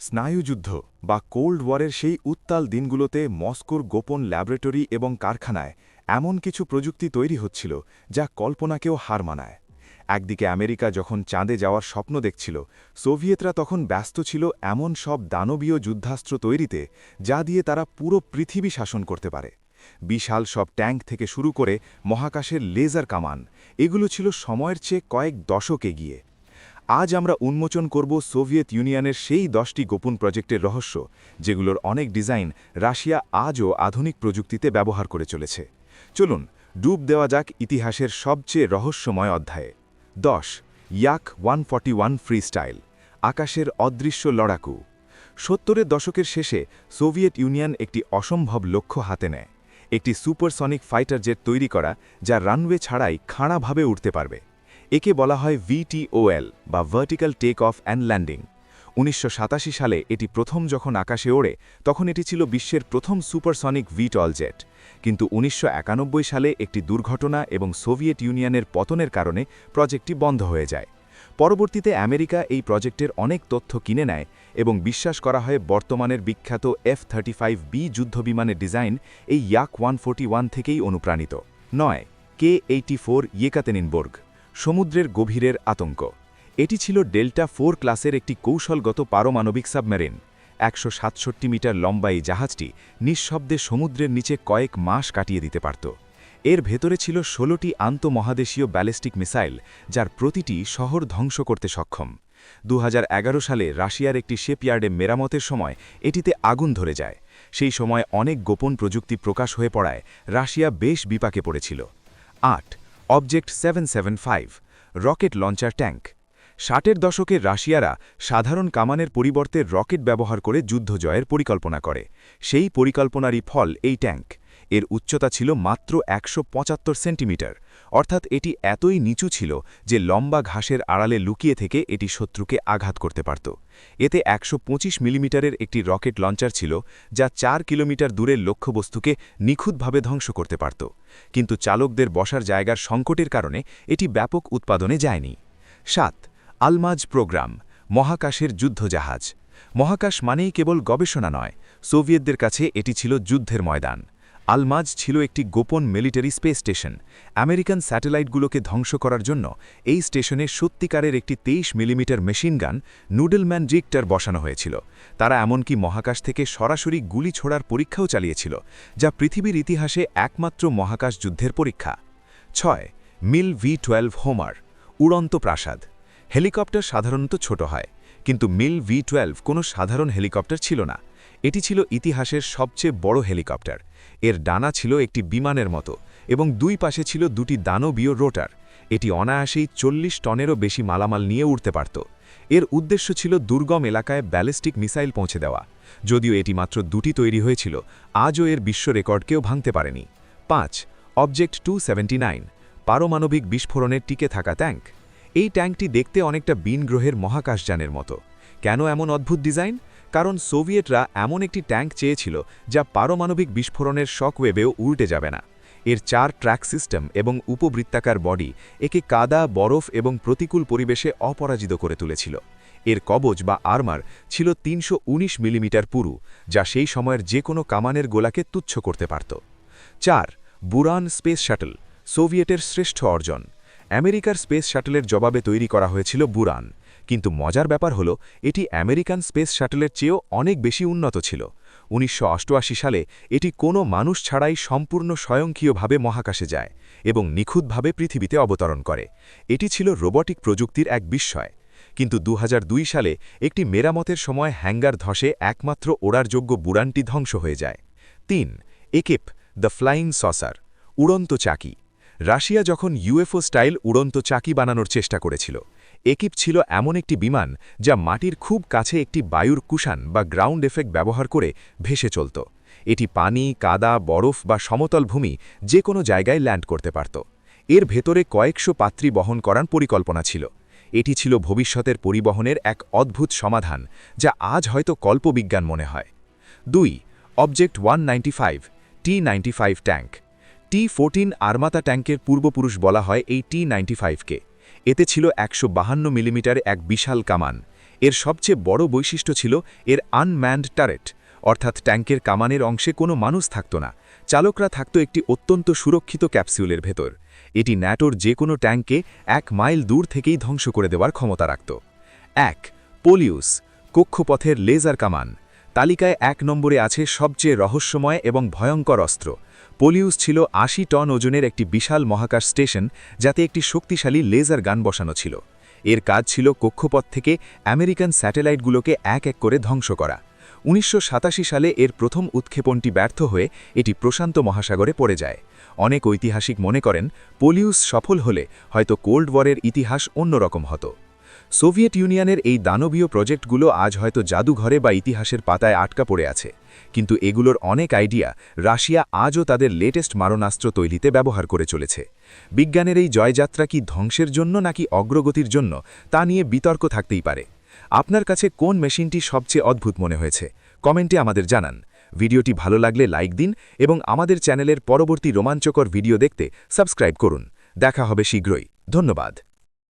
স্নায়ুযুদ্ধ বা কোল্ড ওয়ারের সেই উত্তাল দিনগুলোতে মস্কোর গোপন ল্যাবরেটরি এবং কারখানায় এমন কিছু প্রযুক্তি তৈরি হচ্ছিল যা কল্পনাকেও হার মানায়। একদিকে আমেরিকা যখন চাঁদে যাওয়ার স্বপ্ন দেখছিল, সোভিয়েতরা তখন ব্যস্ত ছিল এমন সব দানবীয় যুদ্ধাস্ত্র তৈরিতে যা দিয়ে তারা পুরো পৃথিবী শাসন করতে পারে। বিশাল সব ট্যাঙ্ক থেকে শুরু করে মহাকাশের লেজার কামান, এগুলো ছিল সময়ের চেয়ে কয়েক দশক এগিয়ে। আজ আমরা উন্মোচন করব সোভিয়েত ইউনিয়নের সেই দশটি গোপন প্রজেক্টের রহস্য, যেগুলোর অনেক ডিজাইন রাশিয়া আজও আধুনিক প্রযুক্তিতে ব্যবহার করে চলেছে। চলুন, ডুব দেওয়া যাক ইতিহাসের সবচেয়ে রহস্যময় অধ্যায়ে। দশ, Yak one forty one freestyle আকাশের অদৃশ্য লড়াকু। সত্তরের দশকের শেষে সোভিয়েত ইউনিয়ন একটি অসম্ভব লক্ষ্য হাতে নেয়। একটি সুপারসনিক ফাইটার জেট তৈরি করা, যা রানওয়ে ছাড়াই খাঁড়াভাবে উঠতে পারবে। একে বলা হয় ভিটিওএল বা vertical take off and landing উনিশশো সাতাশি সালে এটি প্রথম যখন আকাশে ওড়ে, তখন এটি ছিল বিশ্বের প্রথম সুপারসনিক ভিটল জেট কিন্তু উনিশশো একানব্বই সালে একটি দুর্ঘটনা এবং সোভিয়েত ইউনিয়নের পতনের কারণে প্রজেক্টটি বন্ধ হয়ে যায়। পরবর্তীতে আমেরিকা এই প্রজেক্টের অনেক তথ্য কিনে নেয় এবং বিশ্বাস করা হয় বর্তমানের বিখ্যাত এফ থার্টি ফাইভ বি যুদ্ধবিমানের ডিজাইন এই ইয়াক ওয়ান থেকেই অনুপ্রাণিত। নয়, কে এইটি ফোর ইয়েকাতেনিনবর্গ। সমুদ্রের গভীরের আতঙ্ক। এটি ছিল ডেল্টা ফোর ক্লাসের একটি কৌশলগত পারমাণবিক সাবমেরিন। একশো সাতষট্টি মিটার লম্বা এই জাহাজটি নিঃশব্দে সমুদ্রের নিচে কয়েক মাস কাটিয়ে দিতে পারত। এর ভেতরে ছিল ষোলোটি আন্তমহাদেশীয় ব্যালিস্টিক মিসাইল, যার প্রতিটি শহর ধ্বংস করতে সক্ষম। দু হাজার এগারো সালে রাশিয়ার একটি শেপইয়ার্ডে মেরামতের সময় এটিতে আগুন ধরে যায়। সেই সময় অনেক গোপন প্রযুক্তি প্রকাশ হয়ে পড়ায় রাশিয়া বেশ বিপাকে পড়েছিল। আট object seven seven five rocket launcher tank ষাটের দশকে রাশিয়ারা সাধারণ কামানের পরিবর্তে রকেট ব্যবহার করে যুদ্ধ জয়ের পরিকল্পনা করে। সেই পরিকল্পনারই ফল এই ট্যাঙ্ক এর উচ্চতা ছিল মাত্র একশো পঁচাত্তর সেন্টিমিটার। অর্থাৎ এটি এতই নিচু ছিল যে লম্বা ঘাসের আড়ালে লুকিয়ে থেকে এটি শত্রুকে আঘাত করতে পারত। এতে একশো পঁচিশ মিলিমিটারের একটি রকেট লঞ্চার ছিল যা চার কিলোমিটার দূরের লক্ষ্যবস্তুকে নিখুঁতভাবে ধ্বংস করতে পারত। কিন্তু চালকদের বসার জায়গার সংকটের কারণে এটি ব্যাপক উৎপাদনে যায়নি। সাত, আলমাজ প্রোগ্রাম, মহাকাশের যুদ্ধজাহাজ। মহাকাশ মানেই কেবল গবেষণা নয়, সোভিয়েতদের কাছে এটি ছিল যুদ্ধের ময়দান। আলমাজ ছিল একটি গোপন মিলিটারি স্পেস স্টেশন। আমেরিকান স্যাটেলাইটগুলোকে ধ্বংস করার জন্য এই স্টেশনে সত্যিকারের একটি তেইশ মিলিমিটার মেশিন গান, নুডলম্যান জিক্টার বসানো হয়েছিল। তারা এমনকি মহাকাশ থেকে সরাসরি গুলি ছোড়ার পরীক্ষাও চালিয়েছিল, যা পৃথিবীর ইতিহাসে একমাত্র মহাকাশ যুদ্ধের পরীক্ষা। ছয়, মিল ভি টুয়েলভ হোমার, উড়ন্ত প্রাসাদ। হেলিকপ্টার সাধারণত ছোট হয়, কিন্তু মিল ভি টুয়েলভ কোনো সাধারণ হেলিকপ্টার ছিল না। এটি ছিল ইতিহাসের সবচেয়ে বড় হেলিকপ্টার। এর ডানা ছিল একটি বিমানের মতো এবং দুই পাশে ছিল দুটি দানবীয় রোটার। এটি অনায়াসেই চল্লিশ টনেরও বেশি মালামাল নিয়ে উঠতে পারত। এর উদ্দেশ্য ছিল দুর্গম এলাকায় ব্যালিস্টিক মিসাইল পৌঁছে দেওয়া। যদিও এটি মাত্র দুটি তৈরি হয়েছিল, আজও এর বিশ্ব রেকর্ডকেও ভাঙতে পারেনি। পাঁচ, অবজেক্ট টু পারমাণবিক বিস্ফোরণের টিকে থাকা ট্যাঙ্ক। এই ট্যাঙ্কটি দেখতে অনেকটা বিন গ্রহের মহাকাশযানের মতো। কেন এমন অদ্ভুত ডিজাইন? কারণ সোভিয়েটরা এমন একটি ট্যাঙ্ক চেয়েছিল যা পারমাণবিক বিস্ফোরণের শকওয়েবেও উল্টে যাবে না। এর চার ট্র্যাক সিস্টেম এবং উপবৃত্তাকার বডি একে কাদা, বরফ এবং প্রতিকূল পরিবেশে অপরাজিত করে তুলেছিল। এর কবজ বা আর্মার ছিল তিনশো উনিশ মিলিমিটার পুরু, যা সেই সময়ের যে কোনো কামানের গোলাকে তুচ্ছ করতে পারত। চার, বুরান স্পেস শাটল সোভিয়েটের শ্রেষ্ঠ অর্জন। আমেরিকার স্পেস শাটলের জবাবে তৈরি করা হয়েছিল বুরান। কিন্তু মজার ব্যাপার হল, এটি আমেরিকান স্পেস শাটলের চেয়েও অনেক বেশি উন্নত ছিল। উনিশশো অষ্টআশি সালে এটি কোনো মানুষ ছাড়াই সম্পূর্ণ স্বয়ংক্রিয়ভাবে মহাকাশে যায় এবং নিখুঁতভাবে পৃথিবীতে অবতরণ করে। এটি ছিল রোবটিক প্রযুক্তির এক বিস্ময়। কিন্তু দু হাজার দুই সালে একটি মেরামতের সময় হ্যাঙ্গার ধসে একমাত্র ওড়ার যোগ্য বুড়ানটি ধ্বংস হয়ে যায়। তিন, একেপ, দ্য ফ্লাইং সসার, উড়ন্ত চাকি। রাশিয়া যখন ইউএফও স্টাইল উড়ন্ত চাকি বানানোর চেষ্টা করেছিল একিপ ছিল এমন একটি বিমান যা মাটির খুব কাছে একটি বায়ুর কুশান বা গ্রাউন্ড এফেক্ট ব্যবহার করে ভেসে চলত। এটি পানি, কাদা, বরফ বা সমতল ভূমি যে কোনো জায়গায় ল্যান্ড করতে পারত। এর ভেতরে কয়েকশো পাত্রী বহন করার পরিকল্পনা ছিল। এটি ছিল ভবিষ্যতের পরিবহনের এক অদ্ভুত সমাধান, যা আজ হয়তো কল্পবিজ্ঞান মনে হয়। দুই, object one T ninety tank. T fourteen Armata ট্যাঙ্কের পূর্বপুরুষ বলা হয় এই টি নাইনটি এতে ছিল একশো বাহান্ন মিলিমিটার এক বিশাল কামান। এর সবচেয়ে বড় বৈশিষ্ট্য ছিল এর আনম্যান্ড টারেট, অর্থাৎ ট্যাঙ্কের কামানের অংশে কোনো মানুষ থাকত না। চালকরা থাকত একটি অত্যন্ত সুরক্ষিত ক্যাপসিউলের ভেতর। এটি ন্যাটোর যে কোনো ট্যাঙ্কে এক মাইল দূর থেকেই ধ্বংস করে দেওয়ার ক্ষমতা রাখত। এক, পোলিউস, কক্ষপথের লেজার কামান। তালিকায় এক নম্বরে আছে সবচেয়ে রহস্যময় এবং ভয়ঙ্কর অস্ত্র। পোলিউস ছিল আশি টন ওজনের একটি বিশাল মহাকাশ স্টেশন, যাতে একটি শক্তিশালী লেজার গান বসানো ছিল। এর কাজ ছিল কক্ষপথ থেকে আমেরিকান স্যাটেলাইটগুলোকে এক এক করে ধ্বংস করা। উনিশশো সাতাশি সালে এর প্রথম উৎক্ষেপণটি ব্যর্থ হয়ে এটি প্রশান্ত মহাসাগরে পড়ে যায়। অনেক ঐতিহাসিক মনে করেন, পোলিউস সফল হলে হয়তো কোল্ড ওয়ারের ইতিহাস অন্যরকম হতো। সোভিয়েত ইউনিয়নের এই দানবীয় প্রজেক্টগুলো আজ হয়তো জাদুঘরে বা ইতিহাসের পাতায় আটকা পড়ে আছে। কিন্তু এগুলোর অনেক আইডিয়া রাশিয়া আজও তাদের লেটেস্ট মারণাস্ত্র তৈরিতে ব্যবহার করে চলেছে। বিজ্ঞানের এই জয়যাত্রা কি ধ্বংসের জন্য নাকি অগ্রগতির জন্য, তা নিয়ে বিতর্ক থাকতেই পারে। আপনার কাছে কোন মেশিনটি সবচেয়ে অদ্ভুত মনে হয়েছে, কমেন্টে আমাদের জানান। ভিডিওটি ভালো লাগলে লাইক দিন এবং আমাদের চ্যানেলের পরবর্তী রোমাঞ্চকর ভিডিও দেখতে সাবস্ক্রাইব করুন। দেখা হবে শীঘ্রই। ধন্যবাদ।